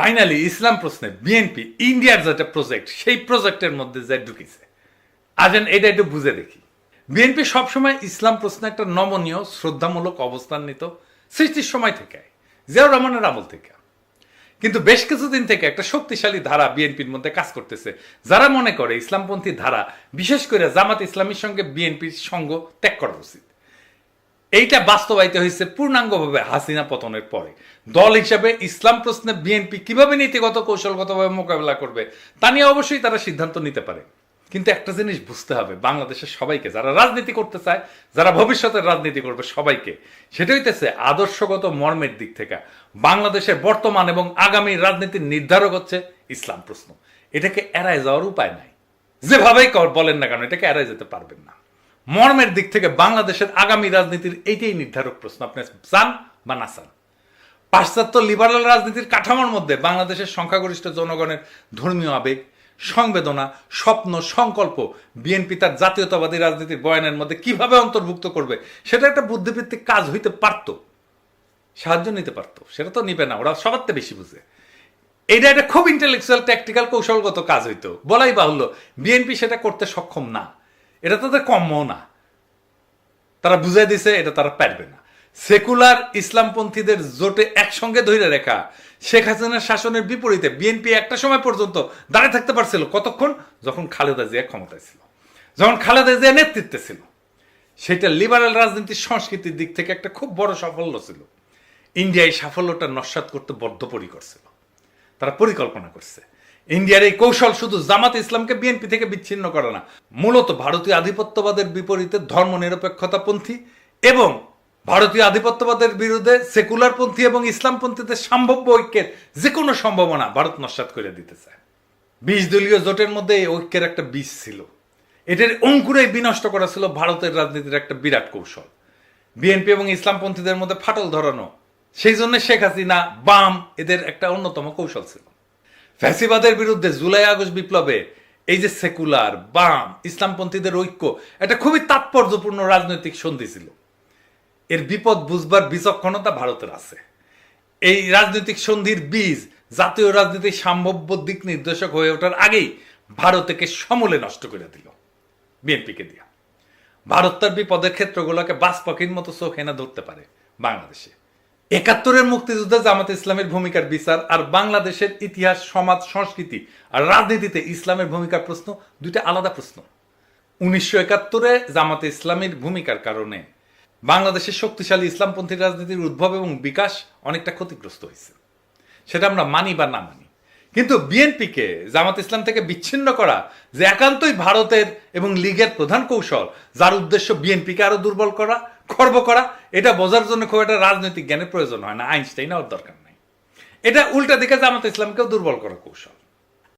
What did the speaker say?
Finally ইসলাম প্রশ্নে BNP ইন্ডিয়ার যেটা প্রজেক্ট সেই প্রজেক্টের মধ্যে যা ঢুকেছে। আজেন এটা একটু বুঝে দেখি। বিএনপি সবসময় ইসলাম প্রশ্নে একটা নমনীয়, শ্রদ্ধামূলক অবস্থান নিত সৃষ্টির সময় থেকে, জিয়াউর রহমানের আমল থেকে। কিন্তু বেশ কিছুদিন থেকে একটা শক্তিশালী ধারা বিএনপির মধ্যে কাজ করতেছে। যারা মনে করে ইসলামপন্থী ধারা, বিশেষ করে জামাত ইসলামীর সঙ্গে বিএনপির সঙ্গ ত্যাগ করা উচিত। এইটা বাস্তবায়িত হয়েছে পূর্ণাঙ্গভাবে হাসিনা পতনের পরে। দল হিসাবে ইসলাম প্রশ্নে বিএনপি কীভাবে নীতিগত কৌশলগতভাবে মোকাবেলা করবে, তা নিয়ে অবশ্যই তারা সিদ্ধান্ত নিতে পারে। কিন্তু একটা জিনিস বুঝতে হবে, বাংলাদেশের সবাইকে, যারা রাজনীতি করতে চায়, যারা ভবিষ্যতের রাজনীতি করবে সবাইকে, সেটা হইতেছে আদর্শগত মর্মের দিক থেকে। বাংলাদেশের বর্তমান এবং আগামী রাজনীতির নির্ধারক হচ্ছে ইসলাম প্রশ্ন। এটাকে এড়ায় যাওয়ার উপায় নাই। যেভাবেই বলেন না কেন, এটাকে এড়ায় যেতে পারবেন না। মর্মের দিক থেকে বাংলাদেশের আগামী রাজনীতির এইটাই নির্ধারক প্রশ্ন। আপনি চান বা না চান পাশ্চাত্য লিবারাল রাজনীতির কাঠামোর মধ্যে বাংলাদেশের সংখ্যাগরিষ্ঠ জনগণের ধর্মীয় আবেগ, সংবেদনা, স্বপ্ন, সংকল্প, বিএনপি তার জাতীয়তাবাদী রাজনীতির বয়ানের মধ্যে কীভাবে অন্তর্ভুক্ত করবে, সেটা একটা বুদ্ধিভিত্তিক কাজ হইতে পারত। সাহায্য নিতে পারত। সেটা তো নিবে না, ওরা সবার বেশি বুঝে। এটা একটা খুব ইন্টেলেকচুয়াল ট্যাকটিক্যাল কৌশলগত কাজ হইতো। বলাই বাহুল্য, বিএনপি সেটা করতে সক্ষম না। এটা তাদের কম্যও না। তারা বুঝাই দিছে, এটা তারা পারবে না। সেকুলার ইসলামপন্থীদের জোটে একসঙ্গে ধরে রেখা শেখ হাসিনার শাসনের বিপরীতে বিএনপি একটা সময় পর্যন্ত দাঁড়িয়ে থাকতে পারছিল, কতক্ষণ? যখন খালেদা জিয়া ক্ষমতায় ছিল। যখন খালেদা জিয়া নেতৃত্বে ছিল। সেটা লিবারাল রাজনীতির সংস্কৃতির দিক থেকে একটা খুব বড় সাফল্য ছিল। ইন্ডিয়া এই সাফল্যটা নস্বাত করতে বদ্ধপরিকর ছিল। তারা পরিকল্পনা করছে। ইন্ডিয়ার এই কৌশল শুধু জামাত ইসলামকে বিএনপি থেকে বিচ্ছিন্ন করে না, মূলত ভারতীয় আধিপত্যবাদের বিপরীতে ধর্মনিরপেক্ষতাপন্থী এবং ভারতীয় আধিপত্যবাদের বিরুদ্ধে সেকুলারপন্থী এবং ইসলামপন্থীদের সম্ভাব্য ঐক্যের যে কোনো সম্ভাবনা ভারত নস্বাত করে দিতে চায়। বিশ দলীয় জোটের মধ্যে এই ঐক্যের একটা বীজ ছিল। এটার অঙ্কুরে বিনষ্ট করা ছিল ভারতের রাজনীতির একটা বিরাট কৌশল। বিএনপি এবং ইসলামপন্থীদের মধ্যে ফাটল ধরানো, সেই জন্য শেখ হাসিনা বাম এদের একটা অন্যতম কৌশল ছিল। ফ্যাসিবাদের বিরুদ্ধে জুলাই আগস্ট বিপ্লবে এই যে সেকুলার, বাম, ইসলামপন্থীদের ঐক্য, এটা খুবই তাৎপর্যপূর্ণ রাজনৈতিক সন্ধি ছিল। এর বিপদ বুঝবার বিচক্ষণতা ভারতের আছে। এই রাজনৈতিক সন্ধির বীজ, জাতীয় রাজনীতির সম্ভাব্য দিক নির্দেশক হয়ে ওঠার আগেই ভারতকে সমূলে নষ্ট করে দিল, বিএনপিকে দিয়া। ভারত তার বিপদের ক্ষেত্রগুলোকে বাস পাখির মতো চোখ এনে ধরতে পারে বাংলাদেশে। একাত্তরের মুক্তিযুদ্ধে জামাত ইসলামের ভূমিকার বিচার আর বাংলাদেশের ইতিহাস, সমাজ, সংস্কৃতি আর রাজনীতিতে ইসলামের ভূমিকার প্রশ্ন দুইটা আলাদা প্রশ্ন। উনিশশো একাত্তরে জামাতে ইসলামের ভূমিকার কারণে বাংলাদেশের শক্তিশালী ইসলামপন্থী রাজনীতির উদ্ভব এবং বিকাশ অনেকটা ক্ষতিগ্রস্ত হয়েছে। সেটা আমরা মানি বা না মানি। কিন্তু বিএনপিকে জামাত ইসলাম থেকে বিচ্ছিন্ন করা যে একান্তই ভারতের এবং লীগের প্রধান কৌশল, যার উদ্দেশ্য বিএনপিকে আরও দুর্বল করা খর্ব করা, এটা বোঝার জন্য খুব একটা রাজনৈতিক জ্ঞানের প্রয়োজন হয় না আইনস্টাইন আর দরকার নাই। এটা উল্টা দিকে জামাত ইসলামকেও দুর্বল করা কৌশল।